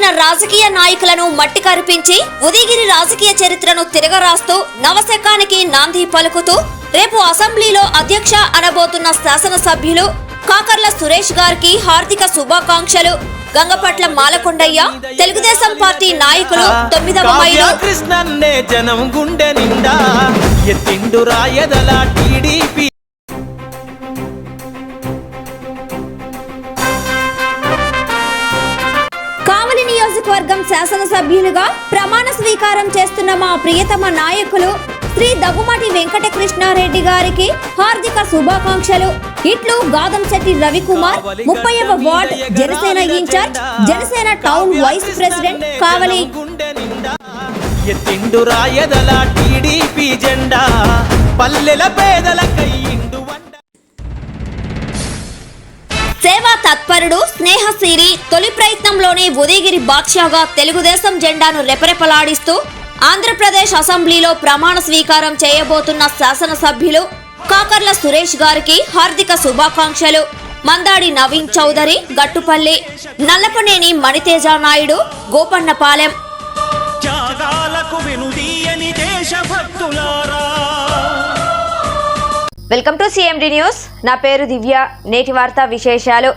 ఎదిగిన రాజకీయ నాయకులను మట్టి కరిపించి ఉదయగిరి రాజకీయ చరిత్రను తిరగరాస్తూ నవశకానికి నాంది పలుకుతూ రేపు అసెంబ్లీలో అధ్యక్ష అనబోతున్న శాసనసభ్యులు కాకర్ల సురేష్ గారికి హార్దిక శుభాకాంక్షలు. గంగపట్ల మాలకొండయ్య తెలుగుదేశం పార్టీ నాయకులు తొమ్మిదవ మైలు. కృష్ణన్నే జనం గుండె నిండా ఎత్తిండు రాయదల టీడీపీ కావలి నియోజకవర్గం శాసనసభ్యులుగా ప్రమాణ స్వీకారం చేస్తున్న మా ప్రియతమ నాయకులు శ్రీ దగ్గుమాటి వెంకటకృష్ణారెడ్డి గారికి హార్దిక శుభాకాంక్షలు. ఇట్లు గాదంశెట్టి రవికుమార్ ముప్పైవ ward Janasena incharge Janasena town vice president Kavali. ఎత్తిండు రాయదల టీడీపీ జెండా పల్లెల పేదల కయ్యిండు సేవా తత్పరుడు స్నేహశీరి తొలి ప్రయత్నంలోనే ఉదయగిరి బాద్షాగా తెలుగుదేశం జెండాను రెపరెపలాడిస్తూ ఆంధ్రప్రదేశ్ అసెంబ్లీలో ప్రమాణ స్వీకారం చేయబోతున్న శాసనసభ్యులు కాకర్ల సురేష్ గారికి హార్దిక శుభాకాంక్షలు. మందాడి నవీన్ చౌదరి గట్టుపల్లి నల్లపనేని మణితేజ నాయుడు గోపన్నపాలెం. త్యాగాలకు దేశభక్తులారా. వెల్కమ్ టు సిఎండి న్యూస్ నా పేరు దివ్య. నేటి వార్త విశేషాలు.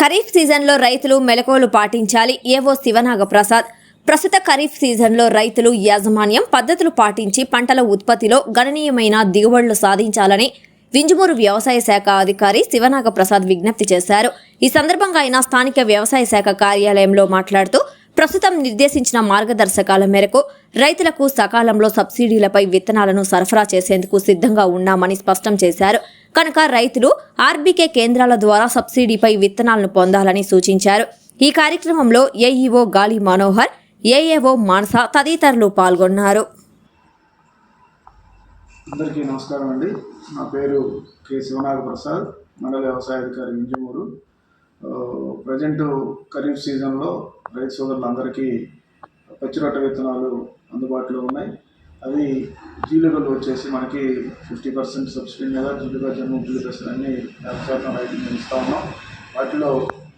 ఖరీఫ్ సీజన్లో రైతులు మెలకువలు పాటించాలి. ఏవో శివనాగ ప్రసాద్ ప్రస్తుత ఖరీఫ్ సీజన్లో రైతులు యాజమాన్యం పద్ధతులు పాటించి పంటల ఉత్పత్తిలో గణనీయమైన దిగుబడులు సాధించాలని వింజమూరు వ్యవసాయ శాఖ అధికారి శివనాగ ప్రసాద్ విజ్ఞప్తి చేశారు. ఈ సందర్భంగా ఆయన స్థానిక వ్యవసాయ శాఖ కార్యాలయంలో మాట్లాడుతూ ప్రస్తుతం నిర్దేశించిన మార్గదర్శకాల మేరకు రైతులకు సకాలంలో సబ్సిడీలపై విత్తనాలను సరఫరా చేసేందుకు సిద్ధంగా ఉన్నామని స్పష్టం చేశారు. కనుక రైతులు ఆర్బీకే కేంద్రాల ద్వారా సబ్సిడీపై విత్తనాలను పొందాలని సూచించారు. ఈ కార్యక్రమంలో ఏఈఓ గాలి మనోహర్ ఏఏఓ మానస తదితరులు పాల్గొన్నారు. అందరికీ నమస్కారం అండి. నా పేరు కె శివనాగ ప్రసాద్ మండల వ్యవసాయ అధికారి వింజమూరు ప్రజెంట్ ఖరీఫ్ సీజన్లో రైతు సోదరులందరికీ పచ్చిరొట్ట విత్తనాలు అందుబాటులో ఉన్నాయి. అవి జీలుగలు వచ్చేసి మనకి ఫిఫ్టీ పర్సెంట్ సబ్సిడీ మీద జీలుగా జమ్ము పిల్లిపెసరు అన్ని యాభై శాతం రైతులు ఇస్తూ ఉన్నాం. వాటిలో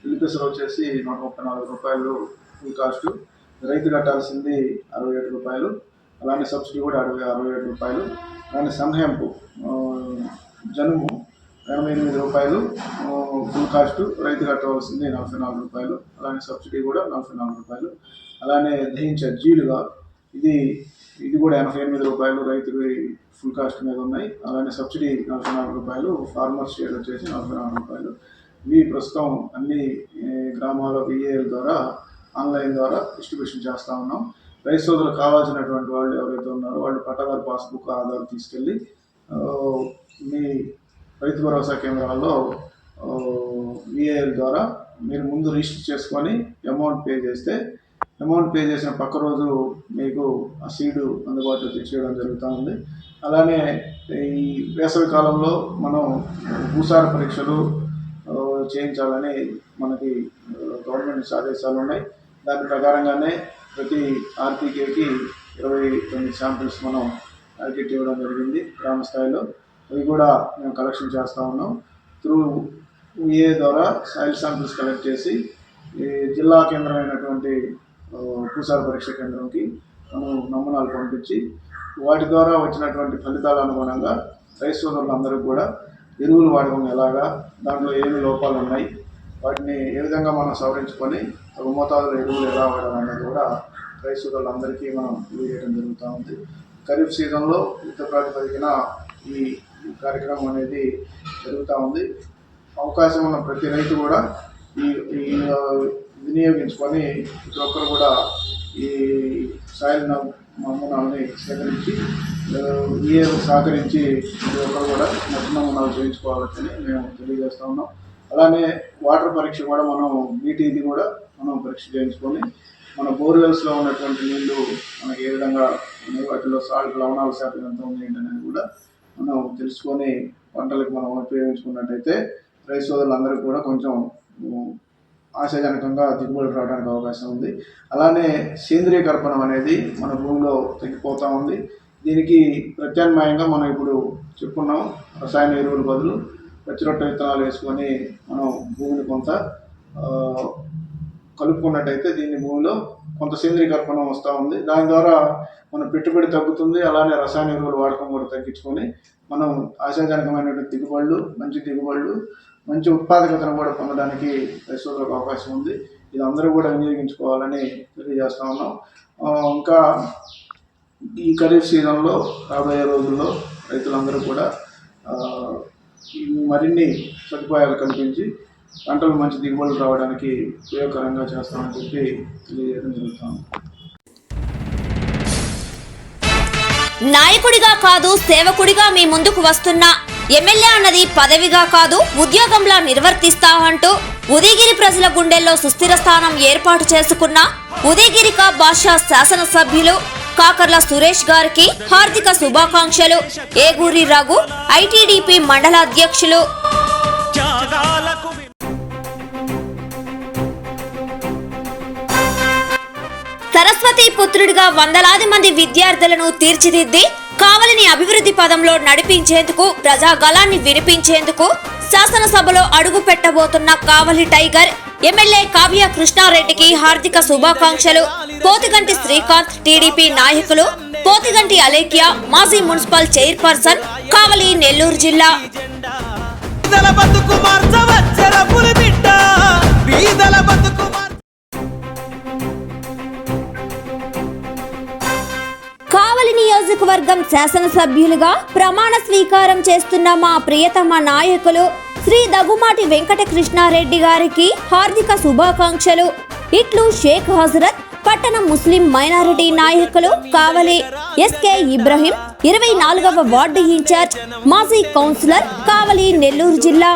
పిల్లిపెసరు వచ్చేసి నూట ముప్పై నాలుగు రూపాయలు ఫుల్ కాస్ట్ రైతు కట్టాల్సింది అరవై ఏడు రూపాయలు. అలానే సబ్సిడీ కూడా అరవై అరవై ఏడు రూపాయలు. అలానే సన్హెంపు జనుము ఎనభై ఎనిమిది రూపాయలు ఫుల్ కాస్ట్ రైతు కట్టవలసింది నలభై నాలుగు రూపాయలు. అలానే సబ్సిడీ కూడా నలభై నాలుగు రూపాయలు. అలానే దహించ జీలుగా. ఇది ఇది కూడా ఎనభై ఎనిమిది రూపాయలు రైతులు ఫుల్ కాస్ట్ మీద ఉన్నాయి. అలానే సబ్సిడీ నలభై నాలుగు రూపాయలు ఫార్మర్ షేర్ వచ్చేసి నలభై నాలుగు రూపాయలు. ఇవి ప్రస్తుతం అన్ని గ్రామాల విఏఎల్ ద్వారా ఆన్లైన్ ద్వారా డిస్ట్రిబ్యూషన్ చేస్తూ ఉన్నాం. రైతు సోదరులకు కావాల్సినటువంటి వాళ్ళు ఎవరైతే ఉన్నారో వాళ్ళు పట్టదారు పాస్బుక్ ఆధార్ తీసుకెళ్ళి మీ రైతు భరోసా కేంద్రాల్లో విఏఎల్ ద్వారా మీరు ముందు రిజిస్టర్ చేసుకొని అమౌంట్ పే చేస్తే అమౌంట్ పే చేసిన పక్క రోజు మీకు ఆ సీడు అందుబాటులో తెచ్చేయడం జరుగుతూ ఉంది. అలానే ఈ వేసవి కాలంలో మనం భూసార పరీక్షలు చేయించాలని మనకి గవర్నమెంట్ ఆదేశాలు ఉన్నాయి. దాని ప్రకారంగానే ప్రతి ఆర్టీకేకి ఇరవై తొమ్మిది శాంపిల్స్ మనం టార్గెట్ ఇవ్వడం జరిగింది గ్రామ స్థాయిలో. అవి కూడా మేము కలెక్షన్ చేస్తూ ఉన్నాం. త్రూ ఏ ద్వారా సాయిల్ శాంపిల్స్ కలెక్ట్ చేసి ఈ జిల్లా కేంద్రమైనటువంటి భూసార పరీక్ష కేంద్రంకి మనం నమూనాలు పంపించి వాటి ద్వారా వచ్చినటువంటి ఫలితాల అనుగుణంగా రైతు కూడా ఎరువులు వాడకం ఎలాగా దాంట్లో ఏమి లోపాలు ఉన్నాయి వాటిని ఏ విధంగా మనం సవరించుకొని ఒక మోతాదులో ఎరువులు ఎలా వాడాలి అనేది కూడా రైతు సోదరులందరికీ మనం తెలియజేయడం జరుగుతూ ఉంది. ఖరీఫ్ సీజన్లో యుద్ధ ప్రాతిపదికన ఈ కార్యక్రమం అనేది జరుగుతూ ఉంది. అవకాశం ఉన్న ప్రతి రైతు కూడా ఈ వినియోగించుకొని ప్రతి ఒక్కరు కూడా ఈ సాయిల్ నమూనాలని సేకరించి ఏ సహకరించి ప్రతి ఒక్కరు కూడా నచ్చు నమూనాలు చేయించుకోవాలని మేము తెలియజేస్తా ఉన్నాం. అలానే వాటర్ పరీక్ష కూడా మనం నీటిది కూడా మనం పరీక్ష చేయించుకొని మన బోర్వెల్స్లో ఉన్నటువంటి నీళ్ళు మనకి ఏ విధంగా వాటిలో సాల్ట్ లవణాల శాతం ఎంత ఉంది ఏంటనేది కూడా మనం తెలుసుకొని పంటలకు మనం ఉపయోగించుకున్నట్టయితే రైతు సోదరులందరికీ కూడా కొంచెం ఆశాజనకంగా దిగుబడి రావడానికి అవకాశం ఉంది. అలానే సేంద్రియ కర్పణం అనేది మన భూమిలో తగ్గిపోతూ ఉంది. దీనికి ప్రత్యామ్నాయంగా మనం ఇప్పుడు చెప్పుకున్నాం రసాయన ఎరువుల బదులు పచ్చిరొట్ట విత్తనాలు వేసుకొని మనం భూమిని కొంత కలుపుకున్నట్టయితే దీన్ని భూమిలో కొంత సేంద్రీకర్పణం వస్తూ ఉంది. దాని ద్వారా మన పెట్టుబడి తగ్గుతుంది. అలానే రసాయన ఎరువులు వాడకం కూడా తగ్గించుకొని మనం ఆశాజనకమైనటువంటి దిగుబడులు మంచి దిగుబడులు మంచి ఉత్పాదకతను కూడా పొందడానికి రైతులకు అవకాశం ఉంది. ఇది అందరూ కూడా వినియోగించుకోవాలని తెలియజేస్తా ఉన్నాం. ఇంకా ఈ ఖరీఫ్ సీజన్లో రాబోయే రోజుల్లో రైతులందరూ కూడా మరిన్ని సదుపాయాలు కల్పించి పంటలు మంచి దిగుబడులు రావడానికి ఉపయోగకరంగా చేస్తామని చెప్పి తెలియజేయడం జరుగుతుంది. నాయకుడిగా కాదు సేవకుడిగా మీ ముందుకు వస్తున్న ఎమ్మెల్యే అన్నది పదవిగా కాదు ఉద్యోగంలా నిర్వర్తిస్తామంటూ ఉదయగిరి ప్రజల గుండెల్లో సుస్థిర స్థానం ఏర్పాటు చేసుకున్న ఉదయగిరిక భాషా శాసనసభ్యులు కాకర్ల సురేష్ గారికి హార్దిక శుభాకాంక్షలు. ఏగూరి రఘు ఐటీడీపీ మండల అధ్యక్షులు త్యాగాలకు పుత్రుడిగా వందలాది మంది విద్యార్థులను తీర్చిదిద్ది కావలిని అభివృద్ధి పదంలో నడిపించేందుకు ప్రజాగలాన్ని వినిపించేందుకు శాసనసభలో అడుగు పెట్టబోతున్న కావలి టైగర్ ఎమ్మెల్యే కావ్య కృష్ణారెడ్డికి హార్దిక శుభాకాంక్షలు. పోతిగంటి శ్రీకాంత్ టీడీపీ నాయకులు. పోతిగంటి అలేఖ్య మాజీ మున్సిపల్ చైర్పర్సన్ కావలి నెల్లూరు జిల్లా. బీదల బతుకు నియోజకవర్గం శాసనసభ్యులుగా ప్రమాణ స్వీకారం చేస్తున్న మా ప్రియతమ నాయకులు శ్రీ దగ్గుమాటి వెంకట కృష్ణారెడ్డి గారికి హార్దిక శుభాకాంక్షలు. ఇట్లు షేక్ హజరత్ పట్టణ ముస్లిం మైనారిటీ నాయకులు కావలి ఎస్కే ఇబ్రహీం ఇరవై నాలుగవ వార్డు ఇన్ఛార్జ్ మాజీ కౌన్సిలర్ కావలి నెల్లూరు జిల్లా.